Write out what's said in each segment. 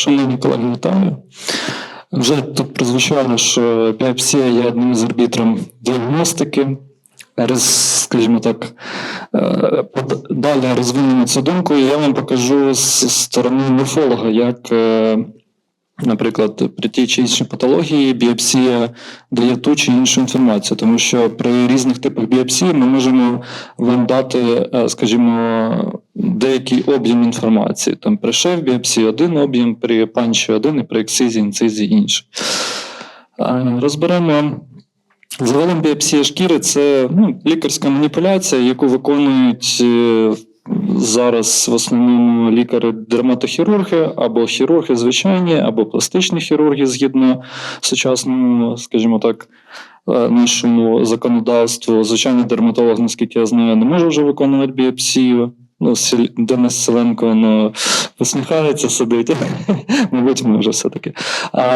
Шановні колеги, вітаю. Вже тут прозвучало, що біопсія є одним з арбітром діагностики. Скажімо так, е, далі розвинемо цю думку, і я вам покажу з сторони морфолога, як, е, наприклад, при тій чи іншій патології біопсія дає ту чи іншу інформацію, тому що при різних типах біопсії ми можемо вам дати, е, скажімо, деякий об'єм інформації. Там при шеф біопсії один об'єм, при панчі один і при ексизі, інцизі інший. Е, Розберемо. Загалом біопсія шкіри це ну, лікарська маніпуляція, яку виконують е, зараз в основному лікари-дерматохірурги або хірурги звичайні, або пластичні хірурги згідно сучасному, скажімо так, е, нашому законодавству. Звичайний дерматолог, наскільки я знаю, не може вже виконувати біопсію. Ну, Денис Селенко ну, посміхається, сидить. Мабуть, ми вже все-таки.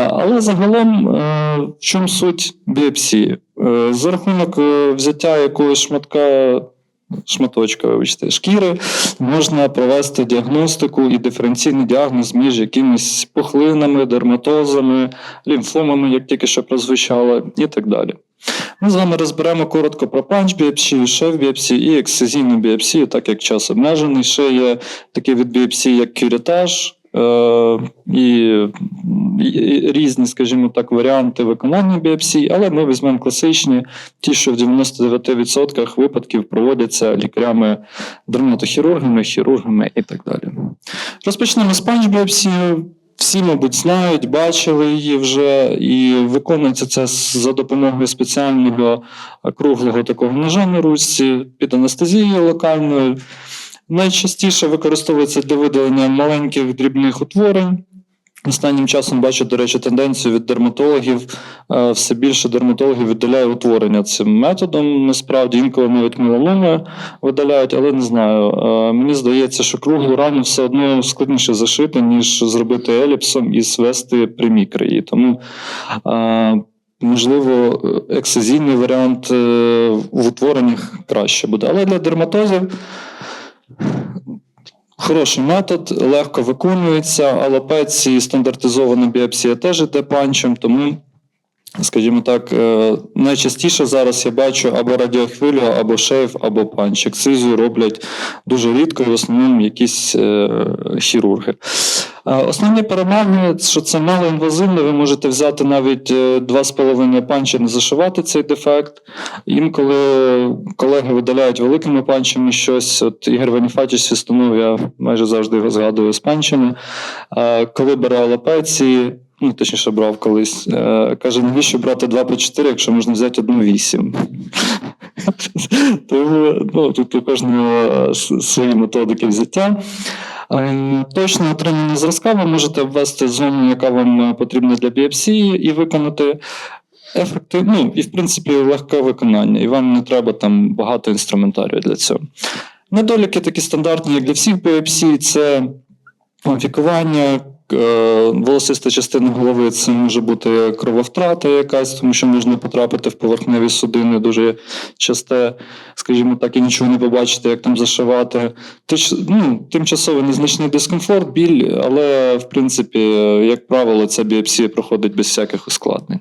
Але загалом, е, в чому суть біопсії? Е, За рахунок взяття якогось шматка, шматочка, вибачте, шкіри, можна провести діагностику і диференційний діагноз між якимись пухлинами, дерматозами, лімфомами, як тільки що прозвучало, і так далі. Ми з вами розберемо коротко про панч-біопсію, шеф-біопсію і ексцизійну біопсію, так як час обмежений. Ще є такі від біопсії, як кюрітаж, і, і різні, скажімо так, варіанти виконання біопсій, але ми візьмемо класичні, ті, що в 99% випадків проводяться лікарями, дерматохірургами, хірургами і так далі. Розпочнемо з панч-біопсією. Всі, мабуть, знають, бачили її вже, і виконується це за допомогою спеціального е, круглого такого ножа на ручці під анестезією локальною. Найчастіше використовується для видалення маленьких дрібних утворень. Останнім часом бачу, до речі, тенденцію від дерматологів. е, Все більше дерматологів видаляє утворення цим методом. Насправді інколи навіть меланоми видаляють, але не знаю. Е, Мені здається, що круглу рану все одно складніше зашити, ніж зробити еліпсом і звести прямі краї. Тому е, можливо, ексцизійний варіант в утвореннях краще буде. Але для дерматозів. Хороший метод, легко виконується. Алопеції стандартизована біопсія теж йде панчем, тому, скажімо так, е, найчастіше зараз я бачу або радіохвилю, або шейф, або панч. Ексизію роблять дуже рідко, і в основному якісь е, хірурги. Е, Основні перемоги, що це малоінвазивно, ви можете взяти навіть е, 2,5 панчі, не зашивати цей дефект. Інколи колеги видаляють великими панчами щось. От Ігор Ваніфатіч свістанув, я майже завжди його згадую з панчами. Е, Коли бере алопеції, ну точніше брав колись, е, каже, навіщо брати 2 по 4, якщо можна взяти одну 8. Тому ну, тут у кожного е, свої методики взяття. Е, Точно отримання зразка ви можете ввести зону, яка вам е, потрібна для біопсії, і виконати ефективно, ну, і в принципі легке виконання, і вам не треба там багато інструментарію для цього. Недоліки такі стандартні, як для всіх біопсій, це фікування. Е, Волосиста частина голови це може бути крововтрата якась, тому що можна потрапити в поверхневі судини дуже часте, скажімо так, і нічого не побачити, як там зашивати. Тиш, ну, тимчасовий незначний дискомфорт, біль, але в принципі, як правило, ця біопсія проходить без всяких ускладнень.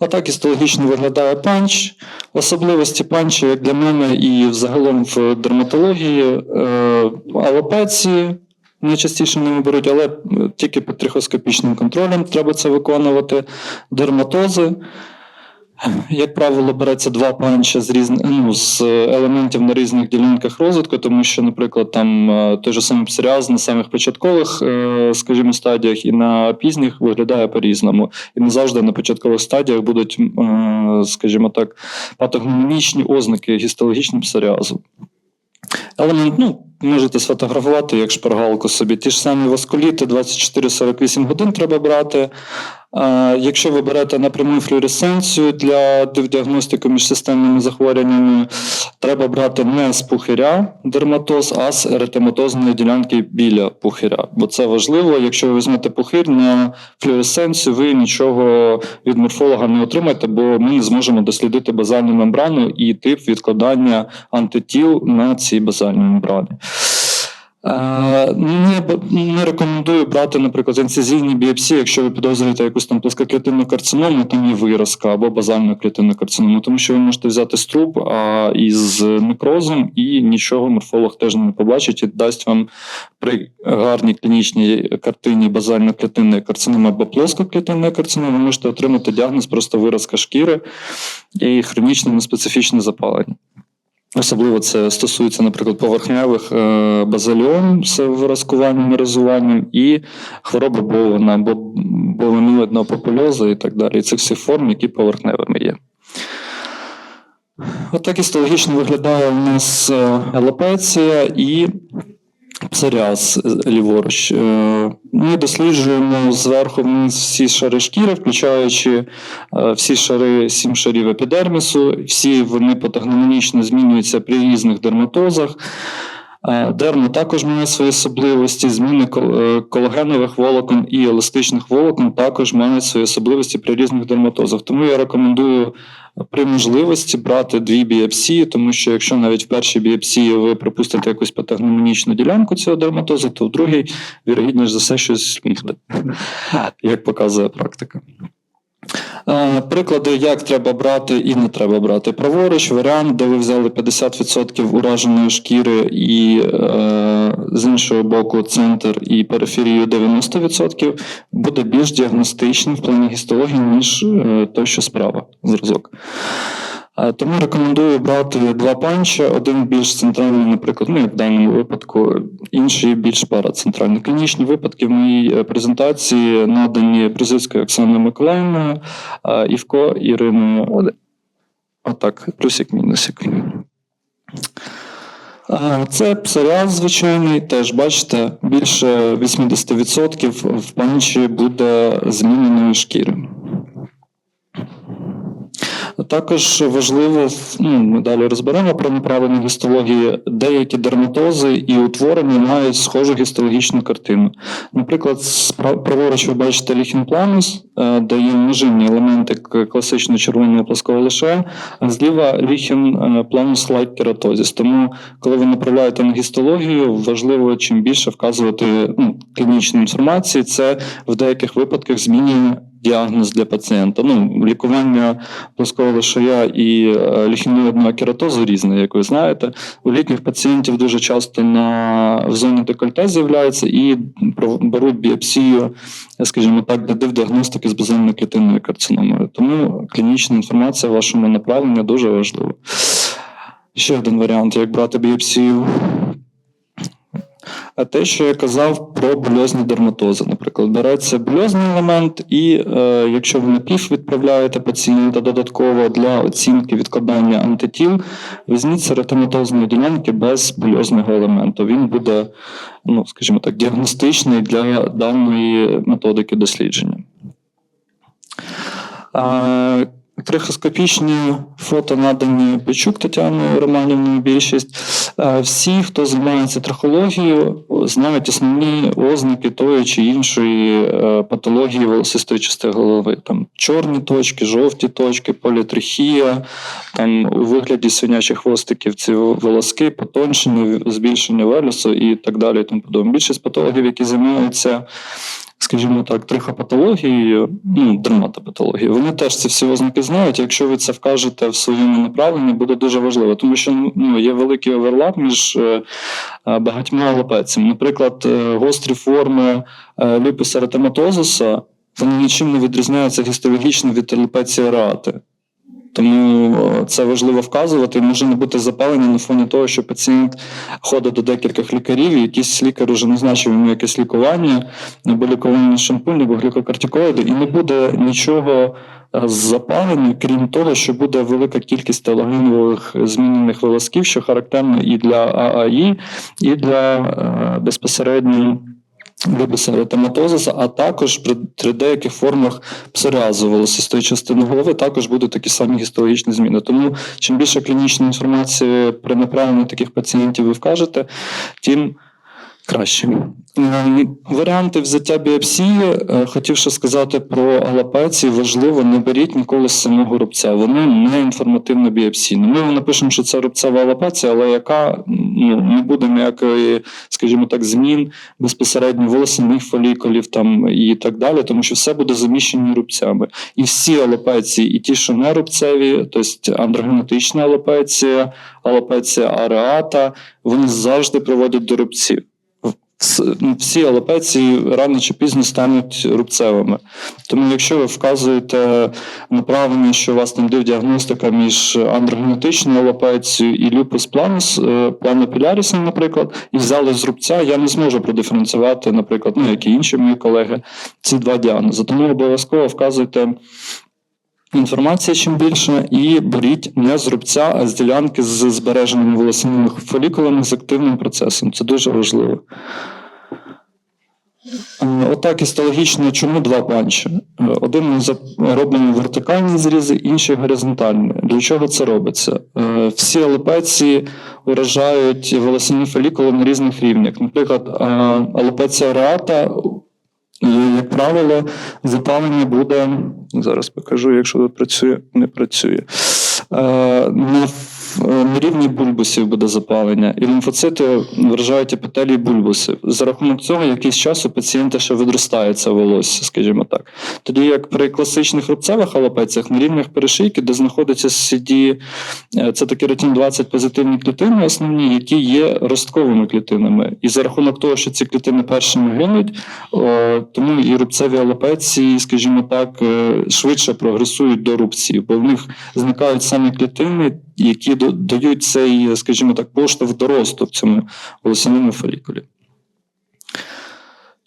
Отак істологічно виглядає панч. Особливості панча, як для мене, і взагалом в дерматології, е, алопеції найчастіше ними беруть, але е, тільки під трихоскопічним контролем треба це виконувати. Дерматози. Як правило, береться два панча з різних ну, з елементів на різних ділянках розвитку, тому що, наприклад, там е, той же самий псоріаз на самих початкових, е, скажімо, стадіях і на пізніх виглядає по-різному. І не завжди на початкових стадіях будуть, скажімо так, патогномічні ознаки гістологічного псоріазу. Елемент, ну, можете сфотографувати як шпаргалку собі. Ті ж самі васкуліти 24-48 годин треба брати. Якщо ви берете напряму флюоресценцію для діагностики між системними захворюваннями, треба брати не з пухиря дерматоз, а з еретематозної ділянки біля пухиря. Бо це важливо. Якщо ви візьмете пухир на флюоресценцію, ви нічого від морфолога не отримаєте, бо ми не зможемо дослідити базальну мембрану і тип відкладання антитіл на цій базальній мембрані. Е, Не, не рекомендую брати, наприклад, інцизійні біопсії, якщо ви підозрюєте якусь там плоскоклітинну карциному, там є виразка або базальну клітинну карциному, тому що ви можете взяти струб а, із некрозом, і нічого морфолог теж не побачить і дасть вам при гарній клінічній картині базально-клітинної карциноми або плоскоклітинної карциноми, ви можете отримати діагноз просто виразка шкіри і хронічне неспецифічне запалення. Особливо це стосується, наприклад, поверхневих базальон з виразкуванням і розуванням, і хвороби бовина, бовину одного і так далі. І цих всі форм, які поверхневими є. Отак істологічно виглядає у нас е, алопеція і псоріаз ліворуч. Е, Ми досліджуємо зверху вниз всі шари шкіри, включаючи е, всі шари, сім шарів епідермісу. Всі вони патогномонічно змінюються при різних дерматозах. Е, Дерма також має свої особливості. Зміни е, колагенових волокон і еластичних волокон також мають свої особливості при різних дерматозах. Тому я рекомендую при можливості брати дві біопсії, тому що якщо навіть в першій біопсії ви пропустите якусь патогномонічну ділянку цього дерматозу, то в другій вірогідніше за все щось мігне, як показує практика. Е, Приклади, як треба брати і не треба брати. Праворуч варіант, де ви взяли 50% ураженої шкіри, і е, з іншого боку, центр і периферію 90%, буде більш діагностичним в плані гістології, ніж е, той, що справа зразок. Е, Тому рекомендую брати два панча, один більш центральний, наприклад, ну, як в даному випадку, інший більш парацентральний. Клінічні випадки в моїй е, презентації надані Призицькою Оксаною Миколаївною, е, Івко Іриною. Отак, плюсик, мінусик. Е, Це псоріаз звичайний, теж бачите, більше 80% в панчі буде зміненої шкіри. Також важливо, ну, ми далі розберемо про неправильні гістології, деякі дерматози і утворення мають схожу гістологічну картину. Наприклад, праворуч ви бачите ліхінпланус, е, де є множинні елементи к- класичного червоного плоского лише, а зліва ліхінпланус лайк кератозіс. Тому, коли ви направляєте на гістологію, важливо чим більше вказувати ну, клінічної інформації, це в деяких випадках змінює діагноз для пацієнта. Ну, лікування плоского лишая і е, ліхіноїдного кератозу різне, як ви знаєте. У літніх пацієнтів дуже часто на в зоні декольте з'являється і беруть біопсію, скажімо так, для діагностики з базальною клітинною карциномою. Тому клінічна інформація в вашому направленні дуже важлива. Ще один варіант, як брати біопсію. А те, що я казав про бульозні дерматози, наприклад, береться бульозний елемент, і е, якщо ви на пів відправляєте пацієнта додатково для оцінки відкладання антитіл, візьміть серотематозної ділянки без бульозного елементу. Він буде, ну скажімо так, діагностичний для даної методики дослідження. А, Трихоскопічні фото надані Печук Тетяною Романівною більшість. Е, Всі, хто займається трахологією, знають основні ознаки тої чи іншої е, патології волосистої частини голови. Там чорні точки, жовті точки, політрихія, там у вигляді свинячих хвостиків ці волоски, потончення, збільшення велюсу і так далі. Тому подобне. Більшість патологів, які займаються скажімо так, трихопатологією, ну, дерматопатологією, вони теж ці всі ознаки знають. Якщо ви це вкажете в своєму направленні, буде дуже важливо, тому що ну, є великий оверлап між е, е, багатьма лопецями. Наприклад, е, гострі форми ліпуса еретематозиса, вони нічим не відрізняються гістологічно від алопеції ареати. Тому е, це важливо вказувати. Може не бути запалення на фоні того, що пацієнт ходить до декількох лікарів, і якийсь лікар уже назначив йому якесь лікування, або лікування шампунь, або глюкокортикоїди, і не буде нічого е, з запалення, крім того, що буде велика кількість телогенових змінених волосків, що характерно і для ААІ, і для е, вибуса еретематозиса, а також при, при деяких формах псоріазу волосистої частини голови також будуть такі самі гістологічні зміни. Тому чим більше клінічної інформації при направленні таких пацієнтів ви вкажете, тим краще. Варіанти взяття біопсії, е, хотів ще сказати про алапеції, важливо, не беріть ніколи з самого рубця. Вони не інформативно біопсійні. Ми напишемо, що це рубцева алапеція, але яка ну, не буде ніякої, скажімо так, змін безпосередньо волосяних фолікулів там і так далі, тому що все буде заміщені рубцями. І всі алопеції, і ті, що не рубцеві, тобто андрогенетична алопеція, алопеція ареата, вони завжди приводять до рубців. Ну, Всі алопеції рано чи пізно стануть рубцевими. Тому, якщо ви вказуєте направлення, що у вас там діагностика між андрогенетичною алопецією і люпус планус, е, планопілярісом, наприклад, і взяли з рубця, я не зможу продиференціювати, наприклад, ну, як і інші мої колеги, ці два діагнози. Тому обов'язково вказуйте Інформація чим більше, і беріть не з рубця, а з ділянки з збереженими волосяними фолікулами з активним процесом. Це дуже важливо. Е, Отак істологічно, чому два панчі? Е, Один роблений вертикальні зрізи, інший горизонтальні. Для чого це робиться? Е, Всі алопеції уражають волосяні фолікули на різних рівнях. Наприклад, алопеція ареата і, як правило, запалення буде. Зараз покажу, якщо працює, не працює. Е, на, ф- е, рівні бульбусів буде запалення, і лімфоцити вражають епітелії бульбусів. За рахунок цього, якийсь час у пацієнта ще відростається волосся, скажімо так. Тоді як при класичних рубцевих алопеціях на рівнях перешийки, де знаходиться CD, е, це такі ретін 20 позитивні клітини, основні, які є ростковими клітинами. І за рахунок того, що ці клітини першими гинуть, тому і рубцеві алопеції, скажімо так, е, швидше прогресують до рубців, бо в них зникають самі клітини, які дають цей, скажімо так, поштовх до росту в цьому волосяному фолікулі.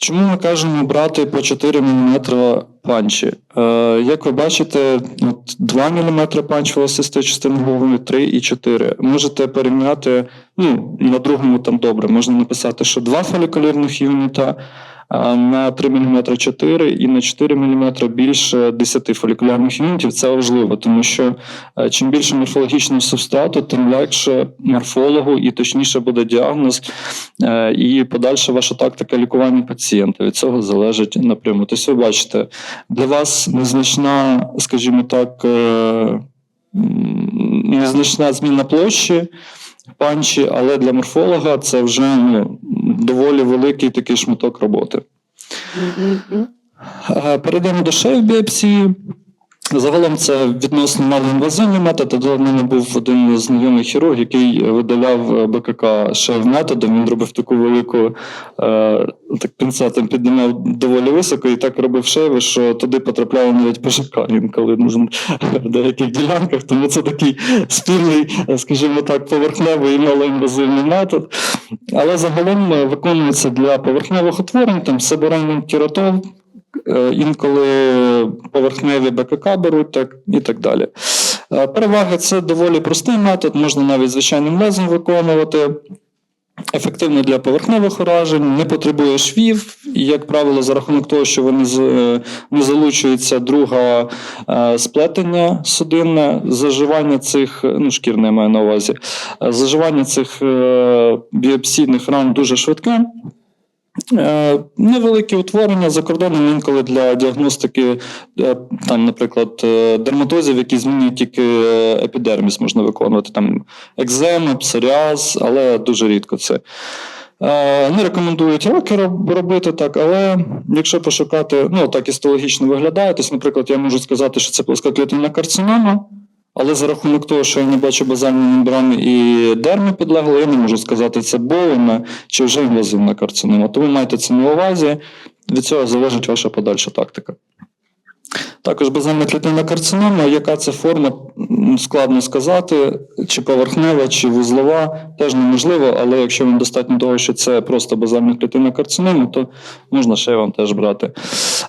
Чому ми кажемо брати по 4 мм панчі? Е, як ви бачите, от 2 мм панч волосистої частини голови, 3 і 4. Можете порівняти, ну, на другому там добре, можна написати, що 2 фолікулярних юніта, на 3 мм 4 і на 4 мм більше 10 фолікулярних юнітів. Це важливо, тому що е, чим більше морфологічного субстрату, тим легше морфологу і точніше буде діагноз, е, і подальша ваша тактика лікування пацієнта. Від цього залежить напряму. Тобто, ви бачите, для вас незначна, скажімо так, е, незначна зміна площі. Панчі, але для морфолога це вже ну, доволі великий такий шматок роботи. Е, Перейдемо до шеї біопсії. Загалом це відносно малоінвазивний метод. в мене був один знайомий хірург, який видаляв е, БКК шев методом. Він робив таку велику е, так пінцетом піднімав доволі високо і так робив шеви, що туди потрапляли навіть ПЖК інколи в деяких ділянках. Тому це такий спільний, е, скажімо так, поверхневий і малоінвазивний метод. Але загалом виконується для поверхневих утворень, там себорейний кератол, Е, інколи поверхневі БКК беруть так, і так далі. Е, Переваги це доволі простий метод, можна навіть звичайним лезом виконувати. Ефективно для поверхневих уражень, не потребує швів, і, як правило, за рахунок того, що вони е, не залучується друга е, сплетення судинне, заживання цих, е, ну, шкірне маю на увазі, е, заживання цих е, біопсійних ран дуже швидке. Е, Невеликі утворення за кордоном інколи для діагностики, е, там, наприклад, е, дерматозів, які змінюють тільки епідерміс, можна виконувати там екзема, псоріаз, але дуже рідко це. Не рекомендують раки робити так, але якщо пошукати, ну так істологічно виглядає, тобто, наприклад, я можу сказати, що це плоскоклітинна карцинома, але за рахунок того, що я не бачу базальні мембрани і дерми підлегло, я не можу сказати, це болена чи вже інвазивна карцинома. Тому майте це на увазі. Від цього залежить ваша подальша тактика. Також базальна клітинна карцинома, яка це форма, складно сказати, чи поверхнева, чи вузлова, теж неможливо, але якщо вам достатньо того, що це просто базальна клітинна карцинома, то можна ще вам теж брати.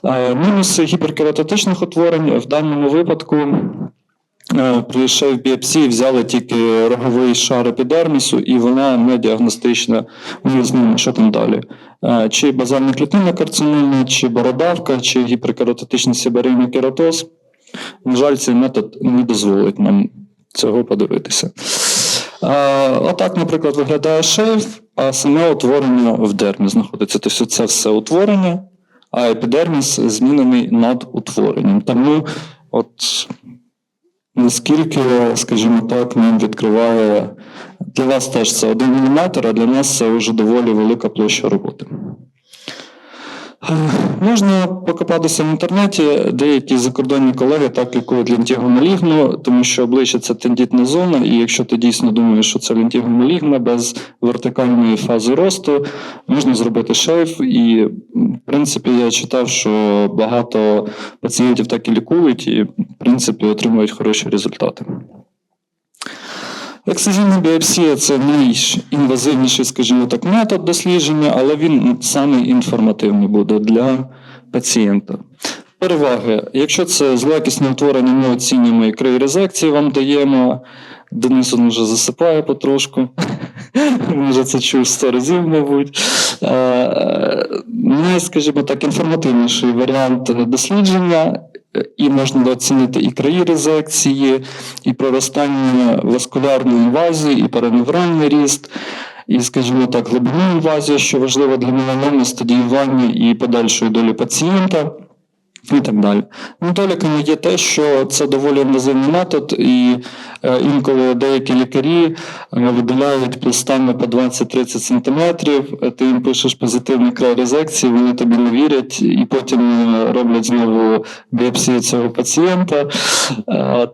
Е, Мінуси гіперкератотичних утворень в даному випадку. Е, При шев біопсії взяли тільки роговий шар епідермісу, і вона не діагностична. Ми знаємо, що там далі. Е, Чи базальна клітинна карцинома, чи бородавка, чи гіперкератотичний сибарийний кератоз. На жаль, цей метод не дозволить нам цього подивитися. Е, Отак, наприклад, виглядає шейф, а саме утворення в дермі знаходиться. Тобто це все утворення, а епідерміс змінений над утворенням. Тому, от наскільки, скажімо так, нам відкриває для вас теж це один міліметр, а для нас це вже доволі велика площа роботи. Можна покопатися в інтернеті. Деякі закордонні колеги так лікують лінтігомалігну, тому що обличчя це тендітна зона, і якщо ти дійсно думаєш, що це лінтігомалігна без вертикальної фази росту, можна зробити шейф. І, в принципі, я читав, що багато пацієнтів так і лікують, і, в принципі, отримують хороші результати. Ексцизійна біопсія це найбільш інвазивніший, скажімо так, метод дослідження, але він самий інформативний буде для пацієнта. Переваги. Якщо це злоякісне утворення, ми оцінюємо і криорезекції вам даємо. Денис він вже засипає потрошку. Він вже це чув 100 разів, мабуть. Е, Най, скажімо так, інформативніший варіант дослідження, і можна оцінити і краї резекції, і проростання васкулярної інвазії, і параневральний ріст, і, скажімо так, глибину інвазію, що важливо для меланоми, стадіювання і подальшої долі пацієнта. І так далі. Недоліками є те, що це доволі інвазивний метод, і е, інколи деякі лікарі е, видаляють пластами по 20-30 см, е, ти їм пишеш позитивний край резекції, вони тобі не вірять, і потім роблять знову біопсію цього пацієнта.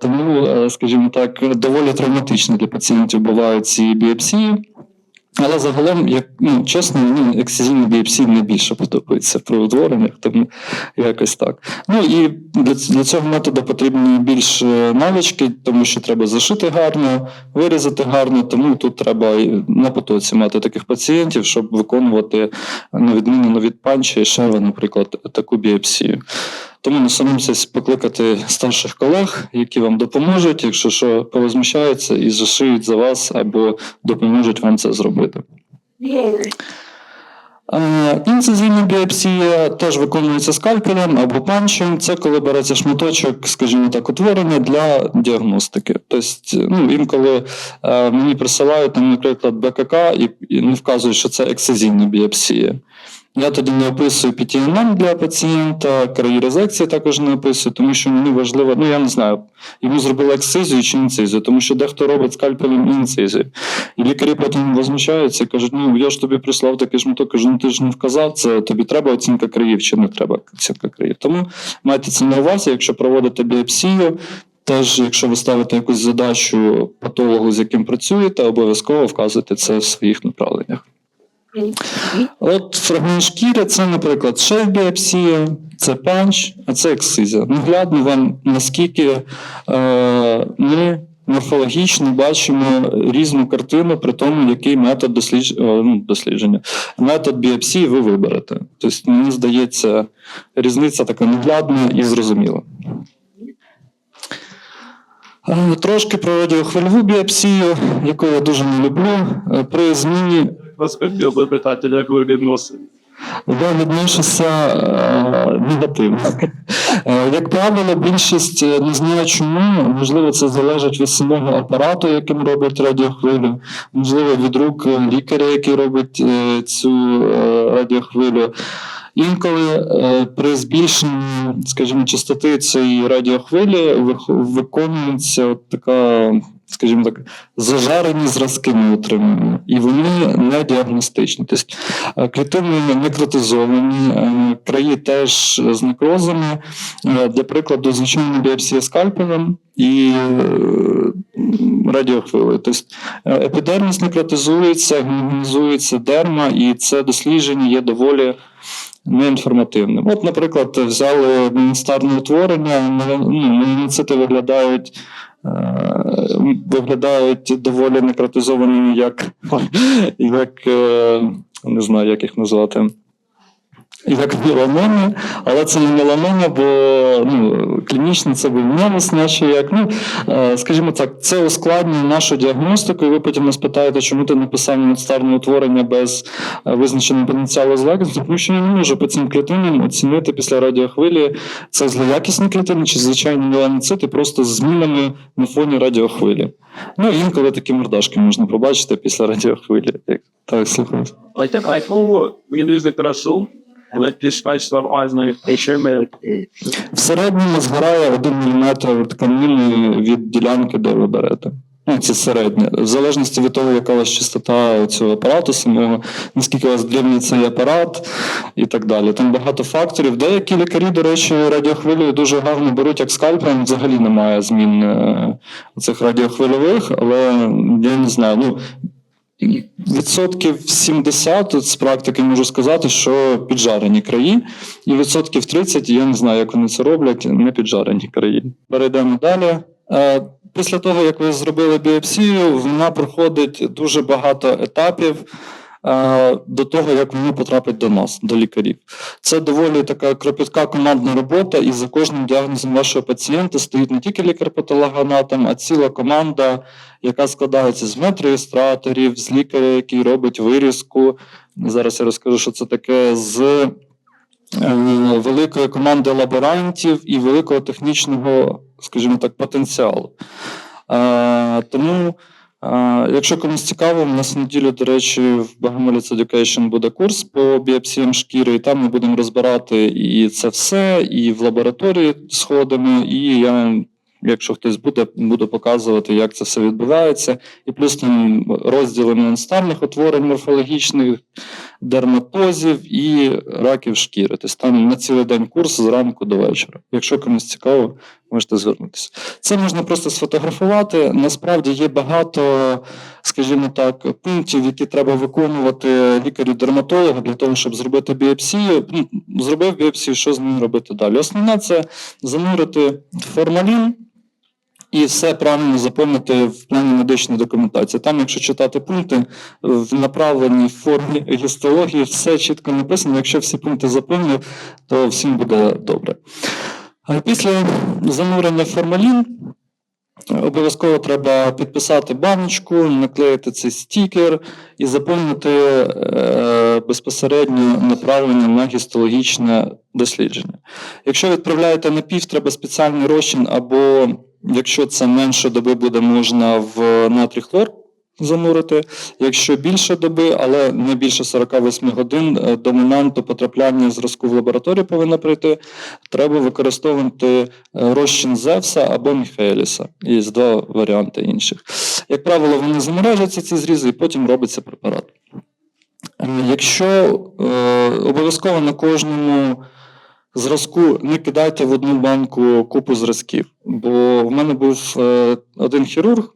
Тому, скажімо так, доволі травматично для пацієнтів бувають ці біопсії. Але загалом, як ну чесно, мені ексцизійні біопсії найбільше подобаються при утвореннях, тому якось так. Ну і для, для цього методу потрібні більш е, навички, тому що треба зашити гарно, вирізати гарно. Тому тут треба на потоці мати таких пацієнтів, щоб виконувати на відміну від панча і шева, наприклад, таку біопсію. Тому не соромтесь покликати старших колег, які вам допоможуть, якщо що повозмущаються і зашиють за вас або допоможуть вам це зробити. Е, Інцизійна біопсія теж виконується скальпелем або панчем. Це коли береться шматочок, скажімо так, утворення для діагностики. Тобто, ну, інколи е, мені присилають, наприклад, БКК і не вказують, що це ексцизійна біопсія. Я тоді не описую PTNM для пацієнта, краї резекції також не описую, тому що мені важливо, ну я не знаю, йому зробили ексцизію чи інцизію, тому що дехто робить скальпелем і інцизію. І лікарі потім возмущаються і кажуть, ну я ж тобі прислав такий шматок, кажу, ну ти ж не вказав, це тобі треба оцінка країв чи не треба оцінка країв. Тому майте це на увазі, якщо проводите біопсію, Теж, якщо ви ставите якусь задачу патологу, з яким працюєте, обов'язково вказуйте це в своїх направленнях. От фрагмент шкіри це, наприклад, шеф-біопсія, це панч, а це ексизія. Наглядно вам наскільки е, ми морфологічно бачимо різну картину при тому, який метод дослідж... е, ну, дослідження, метод біопсії ви виберете. Тобто, мені здається, різниця така наглядна і зрозуміла. Е, Трошки про радіохвильову біопсію, яку я дуже не люблю. Е, При зміні Вас хотів питати, як ви відносите. я відношуся е, негативно. Е, Як правило, більшість е, не знає чому. Можливо, це залежить від самого апарату, яким роблять радіохвилю, можливо, від рук лікаря, який робить цю радіохвилю. Інколи при збільшенні, скажімо, частоти цієї радіохвилі виконується от така, скажімо так, зажарені зразки ми отримуємо, і вони не діагностичні. Тобто е, клітини некротизовані, е, краї теж з некрозами. Е, Для прикладу, звичайна біопсія скальпелем і радіохвилею. Тобто епідерміс некротизується, гемогенізується дерма, і це дослідження є доволі неінформативним. От, наприклад, взяли монстарне утворення, ну, моноцити виглядають. Е, Виглядають доволі некротизованими, як, як е, не знаю, як їх назвати. Як меланоми, але це не меланома, бо ну, клінічно це був невус, наче як. Ну, е, скажімо так, це ускладнює нашу діагностику, і ви потім нас питаєте, чому ти написав надставне утворення без е, визначеного потенціалу злоякісності, тому що я не можу по цим клітинам оцінити після радіохвилі, це злоякісні клітини чи звичайні меланоцити просто з змінами на фоні радіохвилі. Ну, інколи такі мордашки можна побачити після радіохвилі. Так, слухаю. I know we lose the threshold, В середньому згорає 1 мм тканини від ділянки, де ви берете. Ну, це середнє. В залежності від того, яка у вас частота цього апарату самого, наскільки у вас дрібний цей апарат і так далі. Там багато факторів. Деякі лікарі, до речі, радіохвилею дуже гарно беруть як скальпелем, взагалі немає змін е, цих радіохвильових, але я не знаю. Ну, Відсотків 70 от з практики можу сказати, що піджарені краї, і відсотків 30, я не знаю, як вони це роблять, не піджарені краї. Перейдемо далі. Е, Після того, як ви зробили біопсію, вона проходить дуже багато етапів до того, як вона потрапить до нас, до лікарів. Це доволі така кропітка командна робота, і за кожним діагнозом вашого пацієнта стоїть не тільки лікар-патологоанатом, а ціла команда, яка складається з медреєстраторів, з лікаря, який робить вирізку. Зараз я розкажу, що це таке з е, великої команди лаборантів і великого технічного, скажімо так, потенціалу. Е, Тому, е, якщо комусь цікаво, у нас неділю, до речі, в Bogomolets Education буде курс по біопсіям шкіри, і там ми будемо розбирати і це все, і в лабораторії сходимо, і я. Якщо хтось буде, буду показувати, як це все відбувається, і плюс там розділи монстарних утворень морфологічних, дерматозів і раків шкіри. Тобто там на цілий день курс зранку до вечора. Якщо комусь цікаво, можете звернутися. Це можна просто сфотографувати. Насправді є багато, скажімо так, пунктів, які треба виконувати лікарю-дерматологу для того, щоб зробити біопсію. Ну, Зробив біопсію, що з ним робити далі? Основне це занурити формалін. І все правильно заповнити в плані медичної документації. Там, якщо читати пункти в направленій формі гістології, все чітко написано. Якщо всі пункти заповнив, то всім буде добре. Після занурення формалін обов'язково треба підписати баночку, наклеїти цей стікер і заповнити е, безпосередньо направлення на гістологічне дослідження. Якщо відправляєте на пів, треба спеціальний розчин, або якщо це менше доби буде, можна в натрій хлор занурити. Якщо більше доби, але не більше 48 годин е, до моменту потрапляння зразку в лабораторію повинно прийти, треба використовувати е, розчин Зевса або Міхаеліса. Є два варіанти інших. Як правило, вони заморожуються ці зрізи, і потім робиться препарат. Е, Якщо е, обов'язково на кожному зразку не кидайте в одну банку купу зразків, бо в мене був один хірург.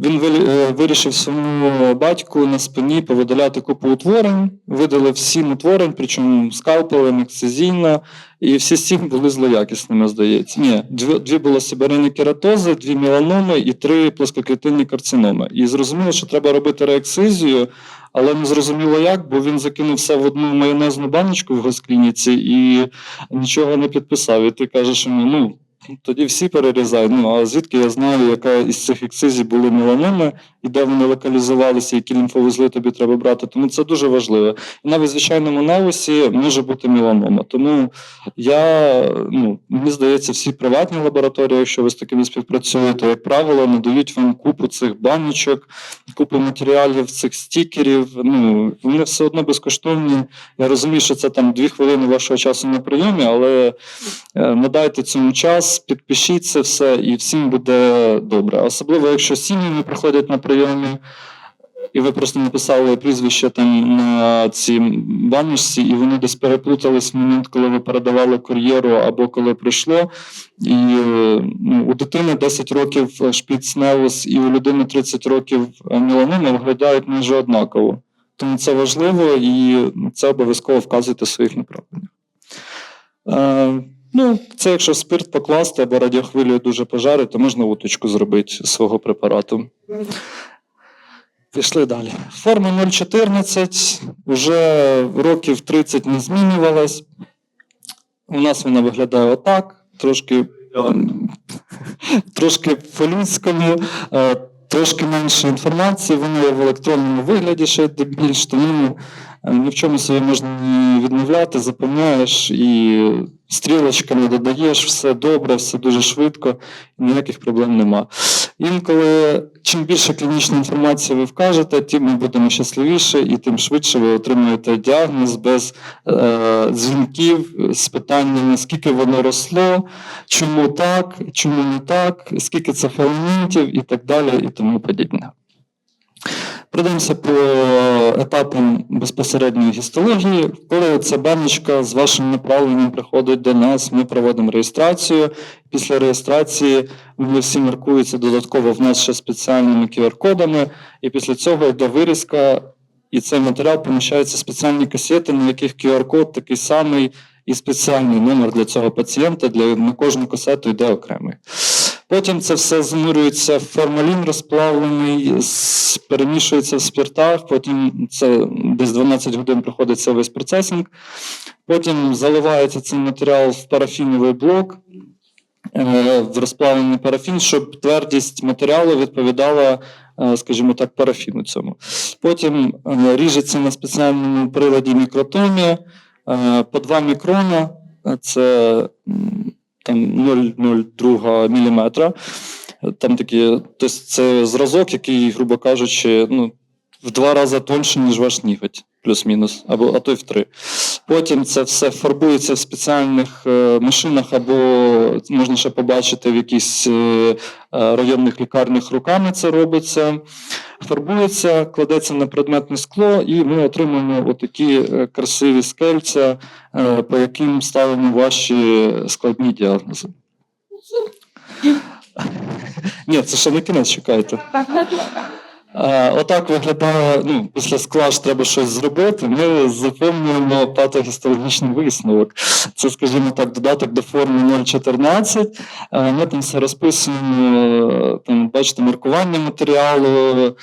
Він е, вирішив своєму батьку на спині повидаляти купу утворень, видалив сім утворень, причому скалпелем, ексцизійно, і всі сім були злоякісними, здається. Ні, дві, було сіберені кератози, дві меланоми і три плоскоклітинні карциноми. І зрозуміло, що треба робити реексизію, але не зрозуміло як, бо він закинув все в одну майонезну баночку в госклініці і нічого не підписав. І ти кажеш йому, ну. Тоді всі перерізай. Ну а звідки я знаю, яка із цих ексизій були меланоми, і де вони локалізувалися, які лімфовузли тобі треба брати. Тому це дуже важливо. І навіть звичайному навусі може бути меланома. Тому я ну мені здається, всі приватні лабораторії, якщо ви з такими співпрацюєте, як правило, надають вам купу цих баночок, купу матеріалів, цих стікерів. Ну вони все одно безкоштовні. Я розумію, що це там дві хвилини вашого часу на прийомі, але е, надайте цьому час, підпишіть це все, і всім буде добре. Особливо, якщо сім'ями приходять на прийомі. І ви просто написали прізвище там на цій баночці, і вони десь переплутались в момент, коли ви передавали кур'єру або коли прийшло. І е, ну, у дитини 10 років шпіцнеус і у людини 30 років меланома виглядають майже однаково. Тому це важливо і це обов'язково вказуйте в своїх направленнях. Ну, це якщо спирт покласти або радіохвилею дуже пожарити, то можна уточку зробити з свого препарату. Пішли далі. Форма 014 вже років 30 не змінювалась. У нас вона виглядає отак, трошки, трошки по-людському, е, трошки менше інформації, вона є в електронному вигляді ще більш, тому ні в чому собі можна не відмовляти, запевняєш і стрілочками додаєш, все добре, все дуже швидко, ніяких проблем нема. Інколи чим більше клінічної інформації ви вкажете, тим ми будемо щасливіше і тим швидше ви отримуєте діагноз без е, дзвінків з питаннями, скільки воно росло, чому так, чому не так, скільки це ферментів і так далі, і тому подібне. Пройдемося по етапам безпосередньої гістології. Коли ця баночка з вашим направленням приходить до нас, ми проводимо реєстрацію. Після реєстрації вони всі маркуються додатково в нас ще спеціальними QR-кодами, і після цього йде вирізка, і цей матеріал поміщається в спеціальні касети, на яких QR-код такий самий і спеціальний номер для цього пацієнта. Для на кожну касету йде окремий. Потім це все занурюється в формалін розплавлений, перемішується в спиртах, потім це десь 12 годин проходить весь процесинг. Потім заливається цей матеріал в парафіновий блок, е, в розплавлений парафін, щоб твердість матеріалу відповідала, е, скажімо так, парафіну цьому. Потім е, ріжеться на спеціальному приладі мікротомі по 2 мікрона. Це там 0,02 міліметра. Там такі, тобто це зразок, який, грубо кажучи, ну, в два рази тоньше, ніж ваш ніготь, плюс-мінус, або а то й в три. Потім це все фарбується в спеціальних е, машинах, або можна ще побачити в якихось е, е, районних лікарнях руками це робиться. Фарбується, кладеться на предметне скло, і ми отримуємо отакі красиві скельця, е, по яким ставимо ваші складні діагнози. Ні, це ще не кінець, чекайте. Отак виглядає, ну, після скла ж треба щось зробити. Ми заповнюємо патогістологічний висновок. Це, скажімо так, додаток до форми 014. Е, Ми там все розписуємо, там, бачите, маркування матеріалу.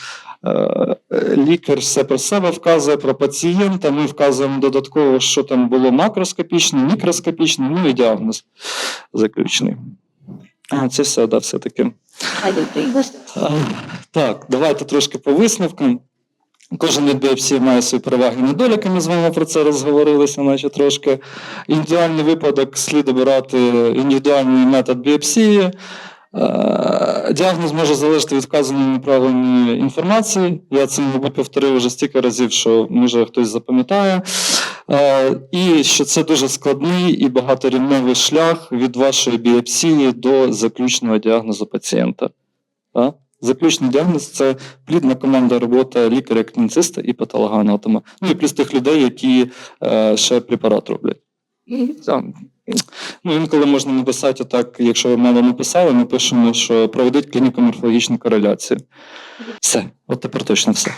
Лікар все про себе вказує про пацієнта. Ми вказуємо додатково, що там було макроскопічне, мікроскопічне, ну і діагноз заключений. Це все, да, все-таки. А, Так, давайте трошки по висновкам. Кожен від біопсії має свої переваги і недоліки. Ми з вами про це розговорилися, наче трошки. Індивідуальний випадок слід обирати індивідуальний метод біопсії. Е, Діагноз може залежати від вказаної направленої інформації. Я це, мабуть, повторив вже стільки разів, що може хтось запам'ятає. Е, І що це дуже складний і багаторівневий шлях від вашої біопсії до заключного діагнозу пацієнта. Так? Заключний діагноз це плідна команда робота лікаря, клініциста і патологоанатома. Ну і плюс тих людей, які е, ще препарат роблять. Ну, інколи можна написати так, якщо ви мало написали, ми пишемо, що проведуть клініко-морфологічну кореляцію. Все, от тепер точно все.